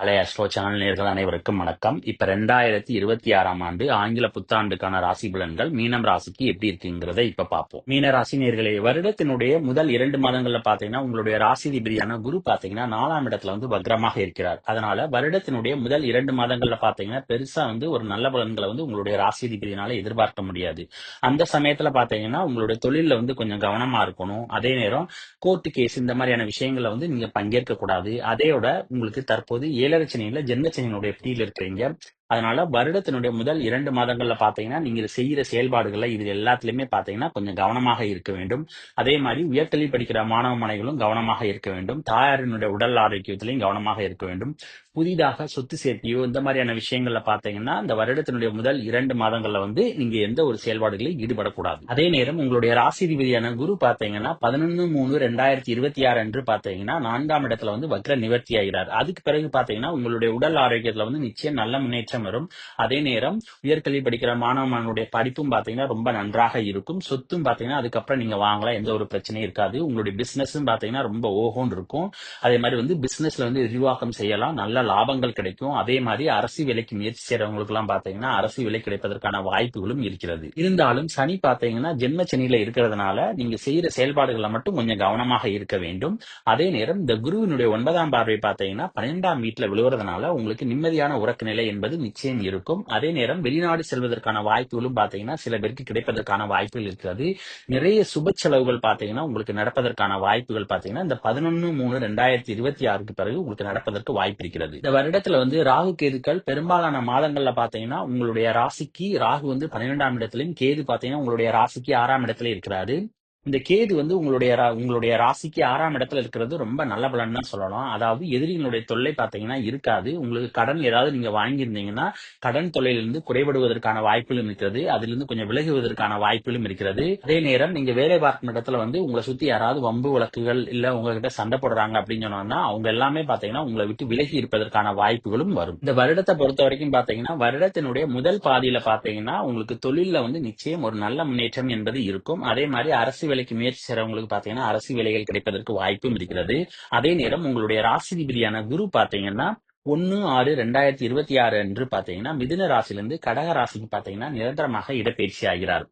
கலை astro channel நேர்கள் அனைவருக்கும் வணக்கம். இப்ப ரெண்டாயிரத்தி இருபத்தி ஆறாம் ஆண்டு ஆங்கில புத்தாண்டுக்கான ராசி பலன்கள் மீனம் ராசிக்கு எப்படி இருக்குங்கிறத இப்ப பார்ப்போம். மீன ராசி நேர்களே வருடத்தினுடைய முதல் இரண்டு மாதங்கள்ல பாத்தீங்கன்னா உங்களுடைய ராசிதிபதியான குரு பாத்தீங்கன்னா நாலாம் இடத்துல வந்து பக்ரமாக இருக்கிறார். அதனால வருடத்தினுடைய முதல் இரண்டு மாதங்கள்ல பாத்தீங்கன்னா பெருசா வந்து ஒரு நல்ல பலன்களை வந்து உங்களுடைய ராசிதிபதினால எதிர்பார்க்க முடியாது. அந்த சமயத்துல பாத்தீங்கன்னா உங்களுடைய தொழில வந்து கொஞ்சம் கவனமா இருக்கணும். அதே நேரம் கோர்ட்டு கேஸ் இந்த மாதிரியான விஷயங்களை வந்து நீங்க பங்கேற்க கூடாது அதையோட உங்களுக்கு தற்போது ஏழரை ஜென்ம ஜென்மச்சனியினுடைய பிடியில் இருக்கிறீங்க அதனால வருடத்தினுடைய முதல் இரண்டு மாதங்கள்ல பாத்தீங்கன்னா நீங்க செய்யற செயல்பாடுகள்ல இது எல்லாத்துலயுமே பாத்தீங்கன்னா கொஞ்சம் கவனமாக இருக்க வேண்டும். அதே மாதிரி உயர்கல்வி படிக்கிற மாணவ மனைகளும் கவனமாக இருக்க வேண்டும். தாயாரினுடைய உடல் ஆரோக்கியத்திலையும் கவனமாக இருக்க வேண்டும். புதிதாக சொத்து சேர்த்தியோ இந்த மாதிரியான விஷயங்கள்ல பாத்தீங்கன்னா இந்த வருடத்தினுடைய முதல் இரண்டு மாதங்கள்ல வந்து நீங்க எந்த ஒரு செயல்பாடுகளில் ஈடுபடக்கூடாது. அதே நேரம் உங்களுடைய ராசிதிபதியான குரு பாத்தீங்கன்னா பதினொன்னு மூணு ரெண்டாயிரத்தி இருபத்தி ஆறு அன்று பாத்தீங்கன்னா நான்காம் இடத்துல வந்து வக்ர நிவர்த்தி ஆகிறார். அதுக்கு பிறகு பாத்தீங்கன்னா உங்களுடைய உடல் ஆரோக்கியத்துல வந்து நிச்சயம் நல்ல முன்னேற்றம் வரும். அதே நேரம் உயர்கல்வி படிக்கிற மாணவ மாணவனுடைய படிப்பும் பாத்தீங்கன்னா ரொம்ப நன்றாக இருக்கும். சொத்தும் பாத்தீங்கன்னா அதுக்கப்புறம் நீங்க வாங்கலாம் எந்த ஒரு பிரச்சனையும் இருக்காது. உங்களுடைய பிசினஸும் பாத்தீங்கன்னா ரொம்ப ஓஹோன்னு இருக்கும். அதே மாதிரி வந்து பிசினஸ்ல வந்து விரிவாக்கம் செய்யலாம் நல்ல லாபங்கள் கிடைக்கும். அதே மாதிரி அரசு விலைக்கு முயற்சி செய்யறவங்களுக்கு எல்லாம் பாத்தீங்கன்னா அரசு விலை கிடைப்பதற்கான வாய்ப்புகளும் இருக்கிறது. இருந்தாலும் சனி பாத்தீங்கன்னா ஜென்ம சனியில இருக்கிறதுனால நீங்க செய்யற செயல்பாடுகளை மட்டும் கொஞ்சம் கவனமாக இருக்க வேண்டும். அதே நேரம் இந்த குருவினுடைய ஒன்பதாம் பார்வை பாத்தீங்கன்னா பன்னெண்டாம் வீட்டுல விழுவுறதுனால உங்களுக்கு நிம்மதியான உறக்க நிலை என்பது நிச்சயம் இருக்கும். அதே நேரம் வெளிநாடு செல்வதற்கான வாய்ப்புகளும் பாத்தீங்கன்னா சில பேருக்கு கிடைப்பதற்கான வாய்ப்புகள் இருக்கிறது. நிறைய சுப செலவுகள் பாத்தீங்கன்னா உங்களுக்கு நடப்பதற்கான வாய்ப்புகள் பாத்தீங்கன்னா இந்த பதினொன்னு மூணு ரெண்டாயிரத்தி இருபத்தி ஆறுக்கு பிறகு உங்களுக்கு நடப்பதற்கு வாய்ப்பு இருக்கிறது. இந்த வருடத்துல வந்து ராகு கேதுக்கள் பெரும்பாலான மாதங்கள்ல பாத்தீங்கன்னா உங்களுடைய ராசிக்கு ராகு வந்து பன்னிரெண்டாம் இடத்திலும் கேது பாத்தீங்கன்னா உங்களுடைய ராசிக்கு ஆறாம் இடத்துல இருக்கிறாரு. இந்த கேது வந்து உங்களுடைய ரா- உங்களுடைய ராசிக்கு ஆறாம் இடத்துல இருக்கிறது ரொம்ப நல்ல பலன் தான் சொல்லலாம். அதாவது எதிரிகளுடைய தொல்லை பார்த்தீங்கன்னா இருக்காது. உங்களுக்கு கடன் ஏதாவது நீங்க வாங்கியிருந்தீங்கன்னா கடன் தொல்லையிலிருந்து குறைபடுவதற்கான வாய்ப்புகளும் இருக்கிறது. அதிலிருந்து கொஞ்சம் விலகுவதற்கான வாய்ப்புகளும் இருக்கிறது. அதே நேரம் நீங்க வேலை பார்க்கும் இடத்துல வந்து உங்களை சுத்தி யாராவது வம்பு வழக்குகள் இல்ல உங்ககிட்ட சண்டை போடுறாங்க அப்படின்னு சொன்னோம்னா அவங்க எல்லாமே பாத்தீங்கன்னா உங்களை விட்டு விலகி இருப்பதற்கான வாய்ப்புகளும் வரும். இந்த வருடத்தை பொறுத்த வரைக்கும் பாத்தீங்கன்னா வருடத்தினுடைய முதல் பாதியில பாத்தீங்கன்னா உங்களுக்கு தொழில்ல வந்து நிச்சயம் ஒரு நல்ல முன்னேற்றம் என்பது இருக்கும். அதே மாதிரி அரசு வேலைக்கு முயற்சி செய்யறவங்களுக்கு பாத்தீங்கன்னா அரசு வேலைகள் கிடைப்பதற்கு வாய்ப்பும் இருக்கிறது. அதே நேரம் உங்களுடைய ராசிதிபதியான குரு பாத்தீங்கன்னா ஒன்னு ஆறு ரெண்டாயிரத்தி இருபத்தி ஆறு அன்று பாத்தீங்கன்னா மிதுன ராசியிலிருந்து கடக ராசிக்கு பாத்தீங்கன்னா நிரந்தரமாக இடப்பெயர்ச்சி ஆகிறார்.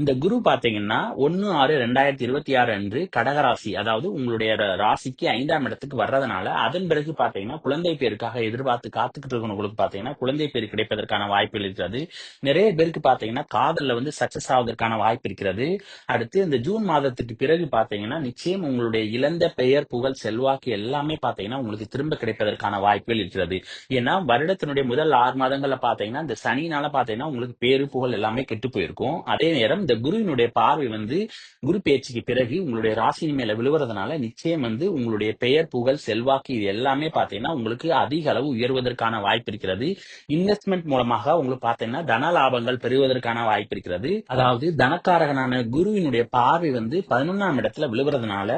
இந்த குரு பாத்தீங்கன்னா ஒன்னு ஆறு ரெண்டாயிரத்தி இருபத்தி ஆறு அன்று கடகராசி அதாவது உங்களுடைய ர- ராசிக்கு ஐந்தாம் இடத்துக்கு வர்றதுனால அதன் பிறகு பாத்தீங்கன்னா குழந்தை பேருக்காக எதிர்பார்த்து காத்துக்கிட்டு இருக்கவங்களுக்கு பாத்தீங்கன்னா குழந்தை பேர் கிடைப்பதற்கான வாய்ப்புகள் இருக்கிறது. நிறைய பேருக்கு பாத்தீங்கன்னா காதல்ல வந்து சக்சஸ் ஆவதற்கான வாய்ப்பு இருக்கிறது. அடுத்து இந்த ஜூன் மாதத்துக்கு பிறகு பாத்தீங்கன்னா நிச்சயம் உங்களுடைய இழந்த பெயர் புகழ் செல்வாக்கு எல்லாமே பாத்தீங்கன்னா உங்களுக்கு திரும்ப கிடைப்பதற்கான வாய்ப்புகள் இருக்கிறது. ஏன்னா வருடத்தினுடைய முதல் ஆறு மாதங்கள்ல பாத்தீங்கன்னா இந்த சனினால பாத்தீங்கன்னா உங்களுக்கு பேரு புகழ் எல்லாமே கெட்டு போயிருக்கும். அதே நேரம் இந்த குருவினுடைய பார்வை வந்து குரு பேச்சுக்கு பிறகு உங்களுடைய ராசியின் மேல விழுவுறதுனால நிச்சயம் வந்து உங்களுடைய பெயர் புகழ் செல்வாக்கு இது எல்லாமே பாத்தீங்கன்னா உங்களுக்கு அதிக அளவு உயர்வதற்கான வாய்ப்பு இருக்கிறது. இன்வெஸ்ட்மெண்ட் மூலமாக உங்களுக்கு பாத்தீங்கன்னா தன லாபங்கள் பெறுவதற்கான வாய்ப்பு இருக்கிறது. அதாவது தனக்காரகனான குருவினுடைய பார்வை வந்து பதினொன்னாம் இடத்துல விழுவுறதுனால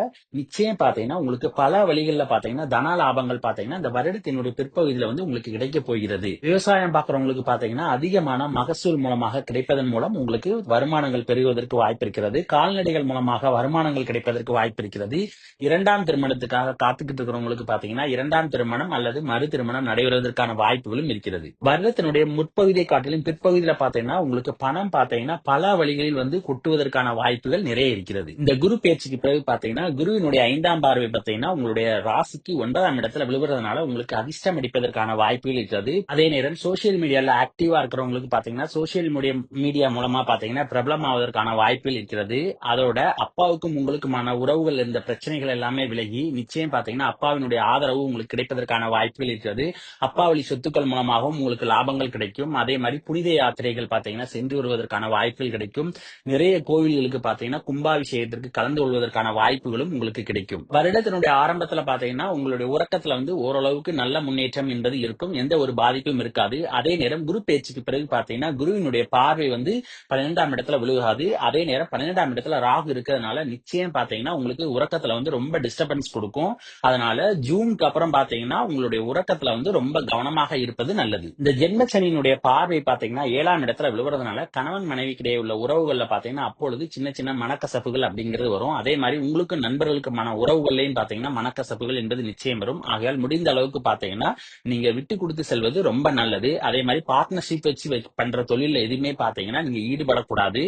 நிச்சயம் பாத்தீங்கன்னா உங்களுக்கு பல வழிகள்ல பாத்தீங்கன்னா தன லாபங்கள் பாத்தீங்கன்னா இந்த வருடத்தினுடைய பிற்பகுதியில வந்து உங்களுக்கு கிடைக்க போகிறது. விவசாயம் பாக்குறவங்களுக்கு பாத்தீங்கன்னா அதிகமான மகசூல் மூலமாக கிடைப்பதன் மூலம் உங்களுக்கு வருமானங்கள் வருமானங்கள் பெறுவதற்கு வாய்ப்பு இருக்கிறது. கால்நடைகள் மூலமாக வருமானங்கள் கிடைப்பதற்கு வாய்ப்பு இருக்கிறது. இரண்டாம் திருமணத்துக்காக காத்துக்கிட்டு இருக்கிறவங்களுக்கு பாத்தீங்கன்னா இரண்டாம் திருமணம் அல்லது மறு திருமணம் நடைபெறுவதற்கான வாய்ப்புகளும் இருக்கிறது. வருடத்தினுடைய முற்பகுதியை காட்டிலும் பிற்பகுதியில பாத்தீங்கன்னா உங்களுக்கு பணம் பாத்தீங்கன்னா பல வழிகளில் வந்து கொட்டுவதற்கான வாய்ப்புகள் நிறைய இருக்கிறது. இந்த குரு பேச்சுக்கு பிறகு பாத்தீங்கன்னா குருவினுடைய ஐந்தாம் பார்வை பாத்தீங்கன்னா உங்களுடைய ராசிக்கு ஒன்பதாம் இடத்துல விழுவுறதுனால உங்களுக்கு அதிர்ஷ்டம் அடிப்பதற்கான வாய்ப்புகள் இருக்கிறது. அதே நேரம் சோசியல் மீடியால ஆக்டிவா இருக்கிறவங்களுக்கு பாத்தீங்கன்னா சோசியல் மீடியா மீடியா மூலமா பாத்தீங்கன்னா பிரபலம் ஆவதற்கான வாய்ப்புகள் இருக்கிறது. அதோட அப்பாவுக்கும் உங்களுக்குமான உறவுகள் இருந்த பிரச்சனைகள் எல்லாமே விலகி நிச்சயம் பாத்தீங்கன்னா அப்பாவினுடைய ஆதரவு உங்களுக்கு கிடைப்பதற்கான வாய்ப்புகள் இருக்கிறது. அப்பா வழி சொத்துக்கள் மூலமாகவும் உங்களுக்கு லாபங்கள் கிடைக்கும். அதே மாதிரி புனித யாத்திரைகள் பாத்தீங்கன்னா சென்று வருவதற்கான வாய்ப்புகள் கிடைக்கும். நிறைய கோவில்களுக்கு பாத்தீங்கன்னா கும்பாபிஷேகத்திற்கு கலந்து கொள்வதற்கான வாய்ப்புகளும் உங்களுக்கு கிடைக்கும். வருடத்தினுடைய ஆரம்பத்துல பாத்தீங்கன்னா உங்களுடைய உறக்கத்துல வந்து ஓரளவுக்கு நல்ல முன்னேற்றம் என்பது இருக்கும். எந்த ஒரு பாதிப்பும் இருக்காது. அதே நேரம் குரு பேச்சுக்கு பிறகு பாத்தீங்கன்னா குருவினுடைய பார்வை வந்து பன்னிரெண்டாம் இடத்துல விழு விழுகாது அதே நேரம் பன்னிரெண்டாம் இடத்துல ராகு இருக்கிறதுனால நிச்சயம் பாத்தீங்கன்னா உங்களுக்கு உறக்கத்துல வந்து ரொம்ப டிஸ்டர்பன்ஸ் கொடுக்கும். அதனால ஜூனுக்கு அப்புறம் பாத்தீங்கன்னா உங்களுடைய உறக்கத்துல வந்து ரொம்ப கவனமாக இருப்பது நல்லது. இந்த ஜென்மசனியினுடைய பார்வை பாத்தீங்கன்னா ஏழாம் இடத்துல விழுவுறதுனால கணவன் மனைவிக்கிடையே உள்ள உறவுகள்ல பாத்தீங்கன்னா அப்பொழுது சின்ன சின்ன மனக்கசப்புகள் அப்படிங்கிறது வரும். அதே மாதிரி உங்களுக்கு நண்பர்களுக்குமான உறவுகள்லையும் பாத்தீங்கன்னா மனக்கசப்புகள் என்பது நிச்சயம் வரும். ஆகையால் முடிந்த அளவுக்கு பாத்தீங்கன்னா நீங்க விட்டு கொடுத்து செல்வது ரொம்ப நல்லது. அதே மாதிரி பார்ட்னர்ஷிப் வச்சு வச்சு பண்ற தொழில எதுவுமே பாத்தீங்கன்னா நீங்க ஈடுபடக்கூடாது.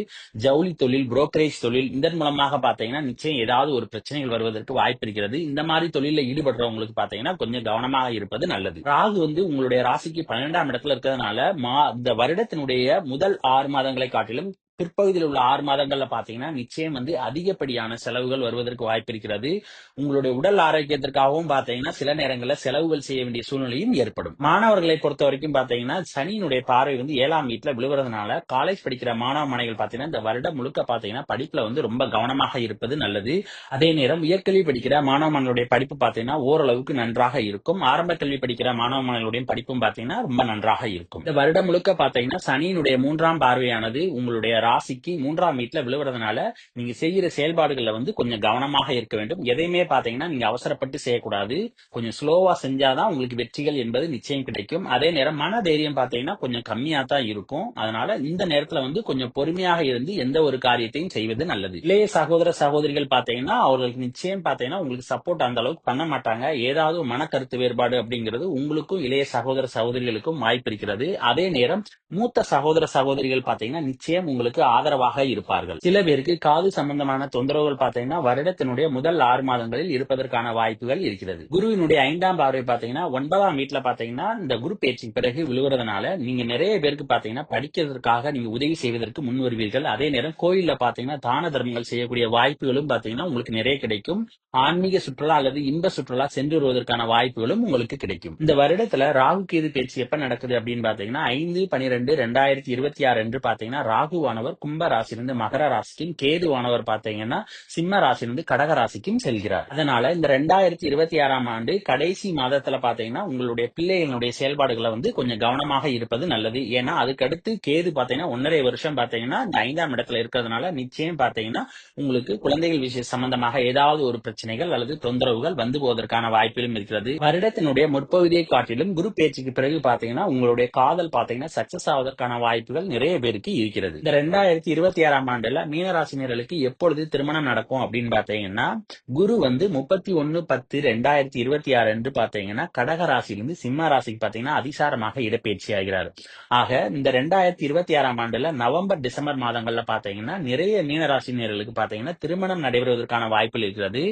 ஜவுளி தொழில் புரோக்கரேஜ் தொழில் இதன் மூலமாக பாத்தீங்கன்னா நிச்சயம் ஏதாவது ஒரு பிரச்சனைகள் வருவதற்கு வாய்ப்பு இருக்கிறது. இந்த மாதிரி தொழில ஈடுபடுறவங்களுக்கு பாத்தீங்கன்னா கொஞ்சம் கவனமாக இருப்பது நல்லது. ராகு வந்து உங்களுடைய ராசிக்கு பன்னிரெண்டாம் இடத்துல இருக்கிறதுனால மா இந்த வருடத்தினுடைய முதல் ஆறு மாதங்களை காட்டிலும் பிற்பகுதியில் உள்ள ஆறு மாதங்கள்ல பாத்தீங்கன்னா நிச்சயம் வந்து அதிகப்படியான செலவுகள் வருவதற்கு வாய்ப்பு இருக்கிறது. உங்களுடைய உடல் ஆரோக்கியத்திற்காகவும் பாத்தீங்கன்னா சில நேரங்களில் செலவுகள் செய்ய வேண்டிய சூழ்நிலையும் ஏற்படும். மாணவர்களை பொறுத்த வரைக்கும் பாத்தீங்கன்னா சனியினுடைய பார்வை வந்து ஏழாம் வீட்டுல விழுவுறதுனால காலேஜ் படிக்கிற மாணவ மாணவிகள் பாத்தீங்கன்னா இந்த வருடம் முழுக்க பாத்தீங்கன்னா படிப்புல வந்து ரொம்ப கவனமாக இருப்பது நல்லது. அதே நேரம் உயர்கல்வி படிக்கிற மாணவ மாணவர்களுடைய படிப்பு பாத்தீங்கன்னா ஓரளவுக்கு நன்றாக இருக்கும். ஆரம்ப கல்வி படிக்கிற மாணவ மாணவர்களுடைய படிப்பும் பாத்தீங்கன்னா ரொம்ப நன்றாக இருக்கும். இந்த வருடம் முழுக்க பாத்தீங்கன்னா சனியினுடைய மூன்றாம் பார்வையானது உங்களுடைய ராசிக்கு மூன்றாம் வீட்டுல விழுவுறதுனால நீங்க செய்யற செயல்பாடுகள்ல வந்து கொஞ்சம் கவனமாக இருக்க வேண்டும். எதையுமே பாத்தீங்கன்னா நீங்க அவசரப்பட்டு செய்யக்கூடாது. கொஞ்சம் ஸ்லோவா செஞ்சாதான் உங்களுக்கு வெற்றிகள் என்பது நிச்சயம் கிடைக்கும். அதே நேரம் மன தைரியம் பாத்தீங்கன்னா கொஞ்சம் கம்மியா தான் இருக்கும். அதனால இந்த நேரத்துல வந்து கொஞ்சம் பொறுமையாக இருந்து எந்த ஒரு காரியத்தையும் செய்வது நல்லது. இளைய சகோதர சகோதரிகள் பாத்தீங்கன்னா அவர்களுக்கு நிச்சயம் பாத்தீங்கன்னா உங்களுக்கு சப்போர்ட் அந்த அளவுக்கு பண்ண மாட்டாங்க. ஏதாவது மன கருத்து வேறுபாடு அப்படிங்கிறது உங்களுக்கும் இளைய சகோதர சகோதரிகளுக்கும் வாய்ப்பு இருக்கிறது. அதே நேரம் மூத்த சகோதர சகோதரிகள் பாத்தீங்கன்னா நிச்சயம் உங்களுக்கு ஆதரவாக இருப்பார்கள். சில பேருக்கு காது சம்பந்தமான தொந்தரவுகள் பாத்தீங்கன்னா வருடத்தினுடைய முதல் ஆறு மாதங்களில் இருப்பதற்கான வாய்ப்புகள் இருக்கிறது. குருவினுடைய ஐந்தாம் பார்வை பாத்தீங்கன்னா ஒன்பதாம் வீட்டுல பாத்தீங்கன்னா இந்த குரு பேச்சின் பிறகு விழுகிறதுனால நீங்க நிறைய பேருக்கு பாத்தீங்கன்னா படிக்கிறதுக்காக நீங்க உதவி செய்வதற்கு முன் வருவீர்கள். அதே நேரம் கோயில்ல பாத்தீங்கன்னா தான தர்மங்கள் செய்யக்கூடிய வாய்ப்புகளும் பாத்தீங்கன்னா உங்களுக்கு நிறைய கிடைக்கும். ஆன்மீக சுற்றுலா அல்லது இன்ப சுற்றுலா சென்று வருவதற்கான வாய்ப்புகளும் உங்களுக்கு கிடைக்கும். இந்த வருடத்துல ராகு கேது பேச்சு எப்ப நடக்குது அப்படின்னு பாத்தீங்கன்னா ஐந்து பனிரெண்டு ரெண்டாயிரத்தி இருபத்தி ஆறு என்று பாத்தீங்கன்னா ராகுவானவர் கும்ப ராசியிலிருந்து மகர ராசிக்கும் கேதுவானவர் பாத்தீங்கன்னா சிம்ம ராசியிலிருந்து கடக ராசிக்கும் செல்கிறார். அதனால இந்த ரெண்டாயிரத்தி இருபத்தி ஆறாம் ஆண்டு கடைசி மாதத்துல பாத்தீங்கன்னா உங்களுடைய பிள்ளைகளுடைய செயல்பாடுகளை வந்து கொஞ்சம் கவனமாக இருப்பது நல்லது. ஏன்னா அதுக்கடுத்து கேது பாத்தீங்கன்னா ஒன்னரை வருஷம் பாத்தீங்கன்னா இந்த ஐந்தாம் இடத்துல இருக்கிறதுனால நிச்சயம் பாத்தீங்கன்னா உங்களுக்கு குழந்தைகள் விஷயம் சம்பந்தமாக ஏதாவது ஒரு பிரச்சனைகள் அல்லது தொந்தரவுகள் வந்து போவதற்கான வாய்ப்பிலும் இருக்கிறது. வருடத்தினுடைய முற்பகுதியை காட்டிலும் குரு பேச்சுக்கு பிறகு பாத்தீங்கன்னா உங்களுடைய காதல் பாத்தீங்கன்னா சக்சஸ் ஆவதற்கான வாய்ப்புகள் நிறைய பேருக்கு இருக்கிறது. இந்த ரெண்டாயிரத்தி இருபத்தி ஆறாம் ஆண்டுல மீனராசினியர்களுக்கு எப்பொழுது திருமணம் நடக்கும் அப்படின்னு பாத்தீங்கன்னா குரு வந்து முப்பத்தி ஒன்னு பத்து ரெண்டாயிரத்தி இருபத்தி ஆறு என்று பாத்தீங்கன்னா கடக ராசியிலிருந்து சிம்ம ராசிக்கு பாத்தீங்கன்னா அதிசாரமாக இடப்பெயர்ச்சி ஆகிறார். ஆக இந்த ரெண்டாயிரத்தி இருபத்தி ஆறாம் ஆண்டுல நவம்பர் டிசம்பர் மாதங்கள்ல பாத்தீங்கன்னா நிறைய மீனராசினியர்களுக்கு பாத்தீங்கன்னா திருமணம் நடைபெறுவதற்கான வாய்ப்புகள் இருக்கிறது.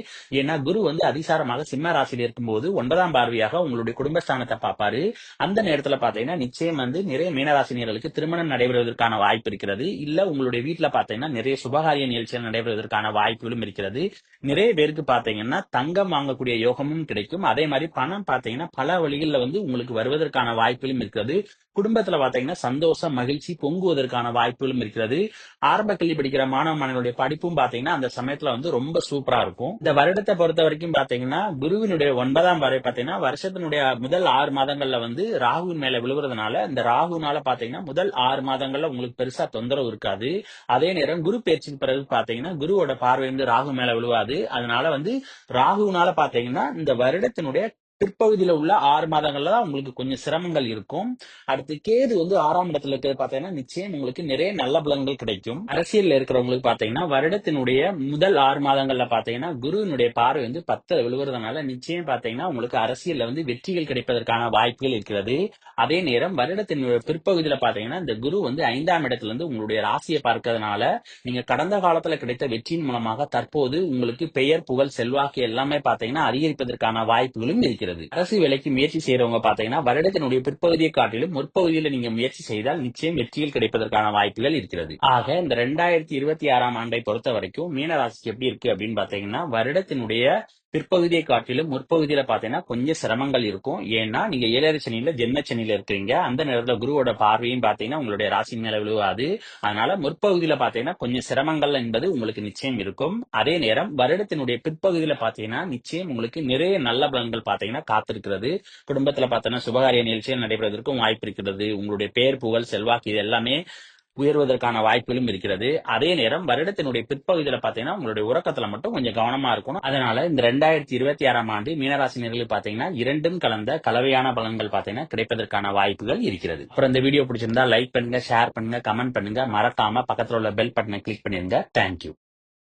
ஏன்னா குரு வந்து அதிசாரமாக சிம்ம ராசியில் இருக்கும்போது ஒன்பதாம் பார்வையாக உங்களுடைய குடும்பஸ்தானத்தை பார்ப்பாரு. அந்த நேரத்துல பாத்தீங்கன்னா நிச்சயம் வந்து நிறைய மீனராசினியர்களுக்கு திருமணம் நடைபெறுவதற்கான வாய்ப்பு இருக்கிறது. இல்ல உங்களுடைய வீட்டுல பாத்தீங்கன்னா நிறைய சுபகாரிய நிகழ்ச்சிகள் நடைபெறுவதற்கான வாய்ப்புகளும் இருக்கிறது. நிறைய பேருக்கு பாத்தீங்கன்னா தங்கம் வாங்கக்கூடிய யோகமும் கிடைக்கும். அதே மாதிரி பணம் பாத்தீங்கன்னா பல வழிகளில் வந்து உங்களுக்கு வருவதற்கான வாய்ப்புகளும் இருக்கிறது. குடும்பத்துல பாத்தீங்கன்னா சந்தோஷம் மகிழ்ச்சி பொங்குவதற்கான வாய்ப்புகளும் இருக்கிறது. ஆரம்ப கல்வி படிக்கிற மாணவ மாணவனுடைய படிப்பும் பாத்தீங்கன்னா அந்த சமயத்துல வந்து ரொம்ப சூப்பரா இருக்கும். இந்த வருடத்தை பொறுத்த வரைக்கும் பாத்தீங்கன்னா குருவினுடைய ஒன்பதாம் வரை பாத்தீங்கன்னா வருஷத்தினுடைய முதல் ஆறு மாதங்கள்ல வந்து ராகுவின் மேல விழுவுறதுனால இந்த ராகுனால பாத்தீங்கன்னா முதல் ஆறு மாதங்கள்ல உங்களுக்கு பெருசா தொந்தரவு இருக்கு இருக்காது. அதே நேரம் குரு பயிற்சிக்கு பிறகு பாத்தீங்கன்னா குருவோட பார்வை வந்து ராகு மேல விழுவாது. அதனால வந்து ராகுனால பாத்தீங்கன்னா இந்த வருடத்தினுடைய பிற்பகுதியில உள்ள ஆறு மாதங்கள்ல தான் உங்களுக்கு கொஞ்சம் சிரமங்கள் இருக்கும். அடுத்து கேது வந்து ஆறாம் இடத்துல இருக்கிறது பாத்தீங்கன்னா நிச்சயம் உங்களுக்கு நிறைய நல்ல பலன்கள் கிடைக்கும். அரசியல்ல இருக்கிறவங்களுக்கு பாத்தீங்கன்னா வருடத்தினுடைய முதல் ஆறு மாதங்கள்ல பாத்தீங்கன்னா குருவினுடைய பார்வை வந்து பத்துல விழுவுறதுனால நிச்சயம் பாத்தீங்கன்னா உங்களுக்கு அரசியல்ல வந்து வெற்றிகள் கிடைப்பதற்கான வாய்ப்புகள் இருக்கிறது. அதே நேரம் வருடத்தின் பிற்பகுதியில பாத்தீங்கன்னா இந்த குரு வந்து ஐந்தாம் இடத்துல இருந்து உங்களுடைய ராசியை பார்க்கறதுனால நீங்க கடந்த காலத்துல கிடைத்த வெற்றியின் மூலமாக தற்போது உங்களுக்கு பெயர் புகழ் செல்வாக்கு எல்லாமே பாத்தீங்கன்னா அதிகரிப்பதற்கான வாய்ப்புகளும் இருக்கிறது. அரசு வேலைக்கு முயற்சி செய்யறவங்க பாத்தீங்கன்னா வருடத்தினுடைய பிற்பகுதியை காட்டிலும் முற்பகுதியில நீங்க முயற்சி செய்தால் நிச்சயம் வெற்றியில் கிடைப்பதற்கான வாய்ப்புகள் இருக்கிறது. ஆக இந்த ரெண்டாயிரத்தி இருபத்தி ஆறாம் ஆண்டை பொறுத்த வரைக்கும் மீனராசிக்கு எப்படி இருக்கு அப்படின்னு பாத்தீங்கன்னா வருடத்தினுடைய பிற்பகுதியை காட்டிலும் முற்பகுதியில பாத்தீங்கன்னா கொஞ்சம் சிரமங்கள் இருக்கும். ஏன்னா நீங்க ஏழரை சனியில ஜென்ம சனியில இருக்கீங்க அந்த நேரத்துல குருவோட பார்வையும் பாத்தீங்கன்னா உங்களுடைய ராசி மேல விழுவாது. அதனால முற்பகுதியில பாத்தீங்கன்னா கொஞ்சம் சிரமங்கள் என்பது உங்களுக்கு நிச்சயம் இருக்கும். அதே நேரம் வருடத்தினுடைய பிற்பகுதியில பாத்தீங்கன்னா நிச்சயம் உங்களுக்கு நிறைய நல்ல பலன்கள் பாத்தீங்கன்னா காத்திருக்கிறது. குடும்பத்துல பாத்தீங்கன்னா சுபகாரிய நிகழ்ச்சிகள் நடைபெறுவதற்கும் வாய்ப்பு இருக்கிறது. உங்களுடைய பேர் புகழ் செல்வாக்கு இது எல்லாமே உயர்வதற்கான வாய்ப்புகளும் இருக்கிறது. அதே நேரம் வருடத்தினுடைய பிற்பகுதியில் பாத்தீங்கன்னா உங்களுடைய உறக்கத்துல மட்டும் கொஞ்சம் கவனமா இருக்கணும். அதனால இந்த ரெண்டாயிரத்தி இருபத்தி ஆறாம் ஆண்டு மீனராசினியர்களுக்கு பாத்தீங்கன்னா இரண்டும் கலந்த கலவையான பலன்கள் பாத்தீங்கன்னா கிடைப்பதற்கான வாய்ப்புகள் இருக்கிறது. அப்புறம் இந்த வீடியோ பிடிச்சிருந்தா லைக் பண்ணுங்க ஷேர் பண்ணுங்க கமெண்ட் பண்ணுங்க. மறக்காம பக்கத்துல உள்ள பெல் பட்டனை கிளிக் பண்ணிருங்க. தேங்க்யூ